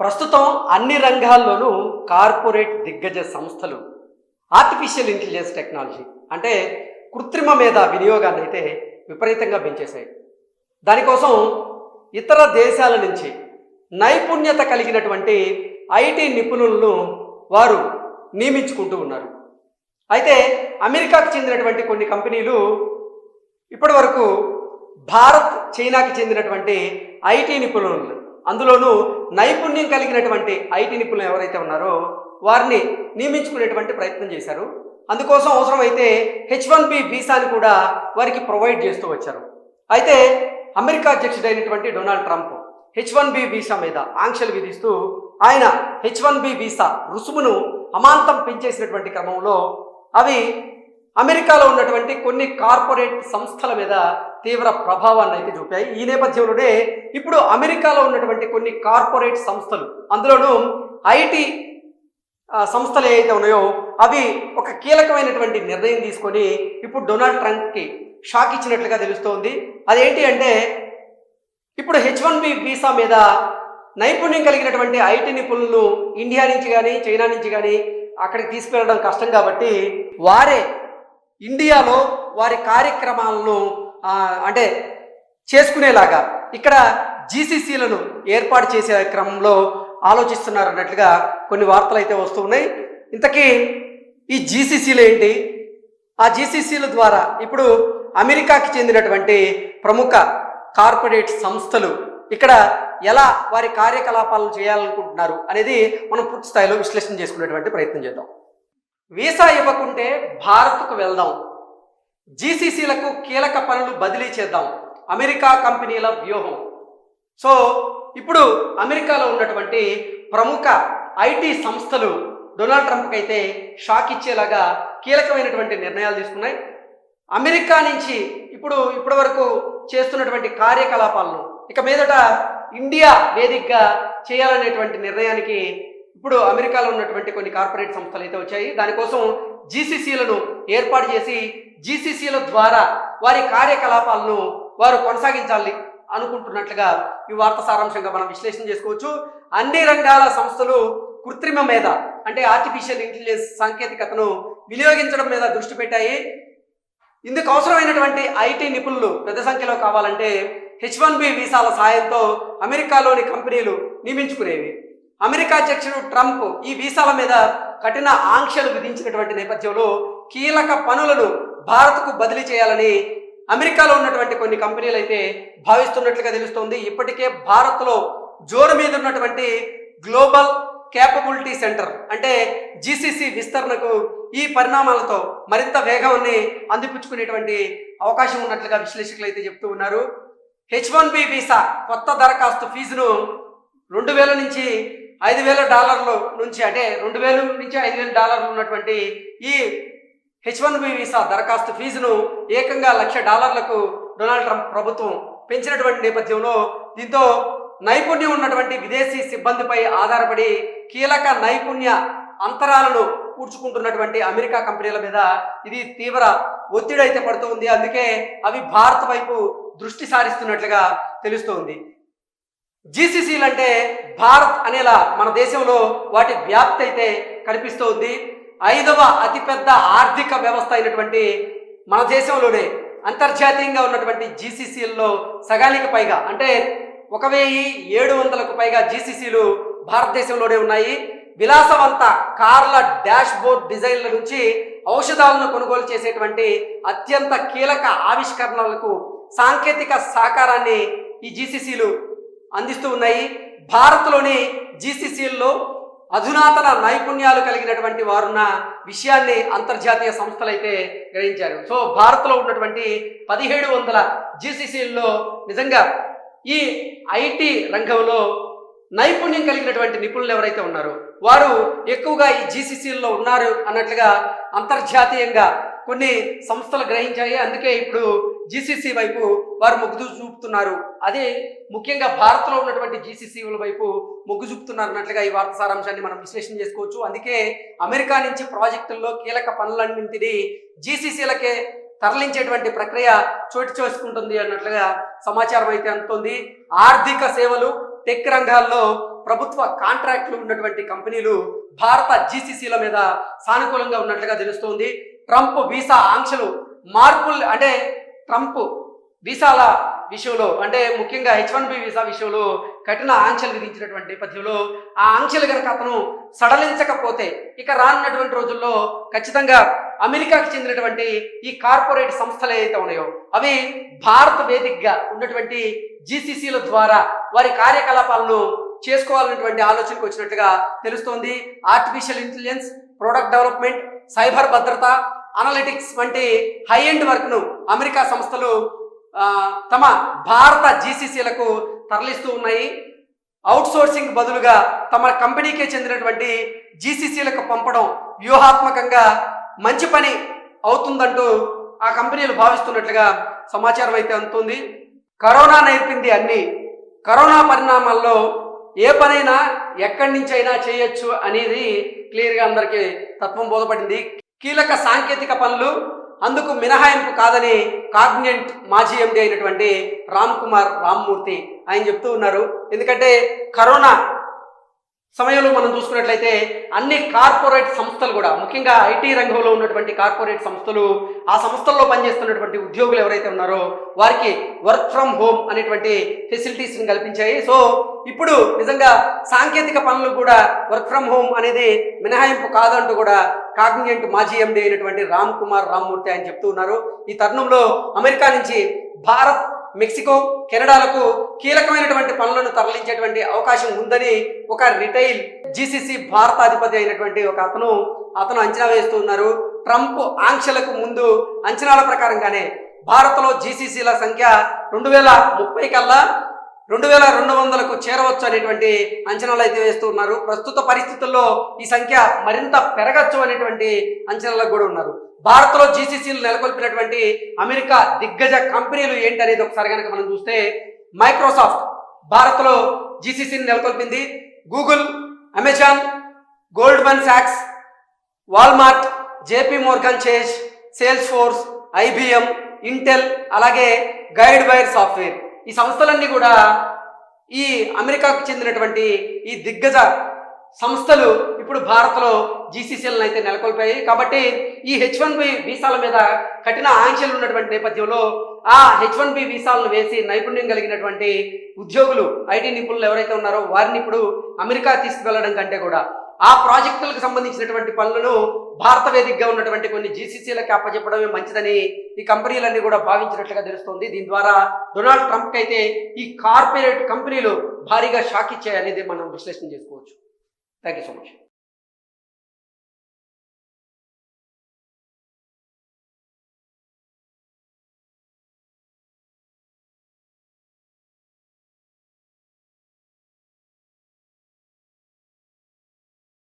ప్రస్తుతం అన్ని రంగాల్లోనూ కార్పొరేట్ దిగ్గజ సంస్థలు ఆర్టిఫిషియల్ ఇంటెలిజెన్స్ టెక్నాలజీ అంటే కృత్రిమ మీద వినియోగాన్ని అయితే విపరీతంగా పెంచేశాయి. దానికోసం ఇతర దేశాల నుంచి నైపుణ్యత కలిగినటువంటి ఐటీ నిపుణులను వారు నియమించుకుంటూ ఉన్నారు. అయితే అమెరికాకు చెందినటువంటి కొన్ని కంపెనీలు ఇప్పటి వరకు భారత్ చైనాకి చెందినటువంటి ఐటీ నిపుణులు అందులోనూ నైపుణ్యం కలిగినటువంటి ఐటీ నిపుణులు ఎవరైతే ఉన్నారో వారిని నియమించుకునేటువంటి ప్రయత్నం చేశారు. అందుకోసం అవసరమైతే హెచ్ వన్ బి వీసాని కూడా వారికి ప్రొవైడ్ చేస్తూ వచ్చారు. అయితే America అధ్యక్షుడైనటువంటి Donald Trump H one B visa మీద ఆంక్షలు విధిస్తూ ఆయన హెచ్ వన్ బి వీసా రుసుమును అమాంతం పెంచేసినటువంటి క్రమంలో అవి అమెరికాలో ఉన్నటువంటి కొన్ని కార్పొరేట్ సంస్థల మీద తీవ్ర ప్రభావాన్ని అయితే చూపాయి. ఈ నేపథ్యంలోనే ఇప్పుడు అమెరికాలో ఉన్నటువంటి కొన్ని కార్పొరేట్ సంస్థలు అందులోనూ ఐటీ సంస్థలు ఏవైతే ఉన్నాయో అవి ఒక కీలకమైనటువంటి నిర్ణయం తీసుకొని ఇప్పుడు డొనాల్డ్ ట్రంప్కి షాక్ ఇచ్చినట్లుగా తెలుస్తోంది. అదేంటి అంటే ఇప్పుడు హెచ్ వన్ బి వీసా మీద నైపుణ్యం కలిగినటువంటి ఐటీ నిపుణులను ఇండియా నుంచి కానీ చైనా నుంచి కానీ అక్కడికి తీసుకెళ్ళడం కష్టం కాబట్టి వారే ఇండియాలో వారి కార్యక్రమాలను అంటే చేసుకునేలాగా ఇక్కడ జీసీసీలను ఏర్పాటు చేసే క్రమంలో ఆలోచిస్తున్నారు అన్నట్లుగా కొన్ని వార్తలు అయితే వస్తూ ఉన్నాయి. ఇంతకీ ఈ జీసీసీలు ఏంటి? ఆ జీసీసీల ద్వారా ఇప్పుడు అమెరికాకి చెందినటువంటి ప్రముఖ కార్పొరేట్ సంస్థలు ఇక్కడ ఎలా వారి కార్యకలాపాలను చేయాలనుకుంటున్నారు అనేది మనం పూర్తి స్థాయిలో విశ్లేషణ చేసుకునేటువంటి ప్రయత్నం చేద్దాం. వీసా ఇవ్వకుంటే భారత్కు వెళ్దాం. జీసీసీలకు కీలక పనులు బదిలీ చేద్దాం. అమెరికా కంపెనీల వ్యూహం. సో ఇప్పుడు అమెరికాలో ఉన్నటువంటి ప్రముఖ ఐటీ సంస్థలు డొనాల్డ్ ట్రంప్కి అయితే షాక్ ఇచ్చేలాగా కీలకమైనటువంటి నిర్ణయాలు తీసుకున్నాయి. అమెరికా నుంచి ఇప్పుడు ఇప్పటి వరకు చేస్తున్నటువంటి కార్యకలాపాలను ఇక మీదట ఇండియా వేదికగా చేయాలనేటువంటి నిర్ణయానికి ఇప్పుడు అమెరికాలో ఉన్నటువంటి కొన్ని కార్పొరేట్ సంస్థలు అయితే వచ్చాయి. దానికోసం జీసీసీలను ఏర్పాటు చేసి జీసీసీల ద్వారా వారి కార్యకలాపాలను వారు కొనసాగించాలి అనుకుంటున్నట్లుగా ఈ వార్త సారాంశంగా మనం విశ్లేషణ చేసుకోవచ్చు. అన్ని రంగాల సంస్థలు కృత్రిమ మీద అంటే ఆర్టిఫిషియల్ ఇంటెలిజెన్స్ సాంకేతికతను వినియోగించడం మీద దృష్టి పెట్టాయి. ఇందుకు అవసరమైనటువంటి ఐటీ నిపుణులు పెద్ద సంఖ్యలో కావాలంటే హెచ్ వన్ బి వీసాల సాయంతో అమెరికాలోని కంపెనీలు నియమించుకునేవి. అమెరికా అధ్యక్షుడు ట్రంప్ ఈ వీసాల మీద కఠిన ఆంక్షలు విధించినటువంటి నేపథ్యంలో కీలక పనులను భారత్కు బదిలీ చేయాలని అమెరికాలో ఉన్నటువంటి కొన్ని కంపెనీలు అయితే భావిస్తున్నట్లుగా తెలుస్తోంది. ఇప్పటికే భారత్లో జోరు మీద ఉన్నటువంటి గ్లోబల్ క్యాపబిలిటీ సెంటర్ అంటే జీసీసీ విస్తరణకు ఈ పరిణామాలతో మరింత వేగాన్ని అందిపుచ్చుకునేటువంటి అవకాశం ఉన్నట్లుగా విశ్లేషకులు అయితే చెప్తూ ఉన్నారు. హెచ్ వన్ బి వీసా కొత్త దరఖాస్తు ఫీజును రెండు వేల నుంచి ఐదు వేల డాలర్లు నుంచి అంటే రెండు వేల నుంచి ఐదు వేల డాలర్లు ఉన్నటువంటి ఈ హెచ్ వన్ బి వీసా దరఖాస్తు ఫీజును ఏకంగా లక్ష డాలర్లకు డొనాల్డ్ ట్రంప్ ప్రభుత్వం పెంచినటువంటి నేపథ్యంలో దీంతో నైపుణ్యం ఉన్నటువంటి విదేశీ సిబ్బందిపై ఆధారపడి కీలక నైపుణ్య అంతరాలను పూడ్చుకుంటున్నటువంటి అమెరికా కంపెనీల మీద ఇది తీవ్ర ఒత్తిడి అయితే పడుతుంది అందుకే అవి భారత్ వైపు దృష్టి సారిస్తున్నట్లుగా తెలుస్తోంది. జీసీసీలు అంటే భారత్ అనేలా మన దేశంలో వాటి వ్యాప్తి అయితే కనిపిస్తోంది ఐదవ అతిపెద్ద ఆర్థిక వ్యవస్థ అయినటువంటి మన దేశంలోనే అంతర్జాతీయంగా ఉన్నటువంటి జీసీసీల్లో సగానికి పైగా అంటే ఒక వెయ్యి ఏడు వందలకు పైగా జీసీసీలు భారతదేశంలోనే ఉన్నాయి. విలాసవంత కార్ల డాష్ బోర్డ్ డిజైన్ల నుంచి ఔషధాలను కొనుగోలు చేసేటువంటి అత్యంత కీలక ఆవిష్కరణలకు సాంకేతిక సహకారాన్ని ఈ జీసీసీలు అందిస్తూ ఉన్నాయి. భారత్లోని జీసీసీల్లో అధునాతన నైపుణ్యాలు కలిగినటువంటి వారున్న విషయాన్ని అంతర్జాతీయ సంస్థలు అయితే గ్రహించారు. సో భారత్లో ఉన్నటువంటి పదిహేడు వందల జీసీసీల్లో నిజంగా ఈ ఐటీ రంగంలో నైపుణ్యం కలిగినటువంటి నిపుణులు ఎవరైతే ఉన్నారో వారు ఎక్కువగా ఈ జీసీసీల్లో ఉన్నారు అన్నట్లుగా అంతర్జాతీయంగా కొన్ని సంస్థలు గ్రహించాయి. అందుకే ఇప్పుడు జీసీసీ వైపు వారు మొగ్గు చూపుతున్నారు. అదే ముఖ్యంగా భారత్లో ఉన్నటువంటి జీసీసీల వైపు మొగ్గు చూపుతున్నారు అన్నట్లుగా ఈ వార్త సారాంశాన్ని మనం విశ్లేషణ చేసుకోవచ్చు. అందుకే అమెరికా నుంచి ప్రాజెక్టుల్లో కీలక పనులన్నింటినీ జీసీసీలకే తరలించేటువంటి ప్రక్రియ చోటు చేసుకుంటుంది అన్నట్లుగా సమాచారం అయితే అందుతోంది. ఆర్థిక సేవలు టెక్ రంగాల్లో ప్రభుత్వ కాంట్రాక్టులు ఉన్నటువంటి కంపెనీలు భారత జీసీసీల మీద సానుకూలంగా ఉన్నట్లుగా తెలుస్తోంది. ట్రంప్ వీసా ఆంక్షలు మార్పులు అంటే ట్రంప్ వీసాల విషయంలో అంటే ముఖ్యంగా హెచ్ వన్ బి వీసా విషయంలో కఠిన ఆంక్షలు విధించినటువంటి నేపథ్యంలో ఆ ఆంక్షలు కనుక అతను సడలించకపోతే ఇక రానున్నటువంటి రోజుల్లో ఖచ్చితంగా అమెరికాకి చెందినటువంటి ఈ కార్పొరేట్ సంస్థలు ఏదైతే ఉన్నాయో అవి భారత వేదికగా ఉన్నటువంటి జీసీసీల ద్వారా వారి కార్యకలాపాలను చేసుకోవాలన్నటువంటి ఆలోచనకు వచ్చినట్టుగా తెలుస్తోంది. Artificial intelligence product development cyber భద్రత అనలిటిక్స్ వంటి హై ఎండ్ వర్క్ను అమెరికా సంస్థలు తమ భారత జీసీసీలకు తరలిస్తూ ఉన్నాయి. అవుట్సోర్సింగ్ బదులుగా తమ కంపెనీకే చెందినటువంటి జీసీసీలకు పంపడం వ్యూహాత్మకంగా మంచి పని అవుతుందంటూ ఆ కంపెనీలు భావిస్తున్నట్లుగా సమాచారం అయితే అందుతుంది. కరోనా నేర్పింది అన్ని. కరోనా పరిణామాల్లో ఏ పనైనా ఎక్కడి నుంచైనా అయినా చేయొచ్చు అనేది క్లియర్గా అందరికీ తత్వం బోధపడింది. కీలక సాంకేతిక పనులు అందుకు మినహాయింపు కాదని కాగ్నెంట్ మాజీ ఎండి అయినటువంటి రామ్ కుమార్ రామ్మూర్తి ఆయన చెప్తూ ఉన్నారు. ఎందుకంటే కరోనా సమయంలో మనం చూసుకున్నట్లయితే అన్ని కార్పొరేట్ సంస్థలు కూడా ముఖ్యంగా ఐటీ రంగంలో ఉన్నటువంటి కార్పొరేట్ సంస్థలు ఆ సంస్థల్లో పనిచేస్తున్నటువంటి ఉద్యోగులు ఎవరైతే ఉన్నారో వారికి వర్క్ ఫ్రమ్ హోమ్ అనేటువంటి ఫెసిలిటీస్ని కల్పించాయి. సో ఇప్పుడు నిజంగా సాంకేతిక పనులు కూడా వర్క్ ఫ్రమ్ హోమ్ అనేది మినహాయింపు కాదంటూ కూడా కాగ్నియంట్ మాజీ ఎండి అయినటువంటి రామ్ కుమార్ రామ్మూర్తి ఆయన చెప్తూ ఉన్నారు. ఈ తరుణంలో అమెరికా నుంచి భారత్ మెక్సికో కెనడాలకు కీలకమైనటువంటి పనులను తరలించేటువంటి అవకాశం ఉందని ఒక రిటైల్ జీసీసీ భారత అధిపతి అయినటువంటి ఒక అతను అతను అంచనా వేస్తూ ఉన్నారు. ట్రంప్ ఆంక్షలకు ముందు అంచనాల ప్రకారంగానే భారత్లో జీసీసీల సంఖ్య రెండు వేల ముప్పై కల్లా రెండు వేల రెండు వందలకు చేరవచ్చు అనేటువంటి అంచనాలు అయితే వేస్తూ ఉన్నారు ప్రస్తుత పరిస్థితుల్లో ఈ సంఖ్య మరింత పెరగచ్చు అనేటువంటి అంచనాలకు కూడా ఉన్నారు. భారత్లో జీసీసీలు నెలకొల్పినటువంటి అమెరికా దిగ్గజ కంపెనీలు ఏంటి అనేది ఒకసారి కనుక మనం చూస్తే మైక్రోసాఫ్ట్ భారత్లో జీసీసీని నెలకొల్పింది. Google Amazon Goldman socks Walmart JP Morgan Chase Salesforce IBM Intel అలాగే గైడ్ వైర్ సాఫ్ట్వేర్. ఈ సంస్థలన్నీ కూడా ఈ అమెరికాకు చెందినటువంటి ఈ దిగ్గజ సంస్థలు ఇప్పుడు భారత్లో జీసీసీలను అయితే నెలకొల్పాయి. కాబట్టి ఈ హెచ్ వన్ బి వీసాల మీద కఠిన ఆంక్షలు ఉన్నటువంటి నేపథ్యంలో ఆ హెచ్ వన్ బి వీసాలను వేసి నైపుణ్యం కలిగినటువంటి ఉద్యోగులు ఐటీ నిపుణులు ఎవరైతే ఉన్నారో వారిని ఇప్పుడు అమెరికా తీసుకువెళ్ళడం కంటే కూడా ఆ ప్రాజెక్టులకు సంబంధించినటువంటి పనులను భారత వేదికగా ఉన్నటువంటి కొన్ని జీసీసీలకు అప్పచెప్పడమే మంచిదని ఈ కంపెనీలన్నీ కూడా భావించినట్లుగా తెలుస్తోంది. దీని ద్వారా డొనాల్డ్ ట్రంప్కి అయితే ఈ కార్పొరేట్ కంపెనీలు భారీగా షాక్ ఇచ్చాయనేది మనం విశ్లేషణ చేసుకోవచ్చు. Thank you so much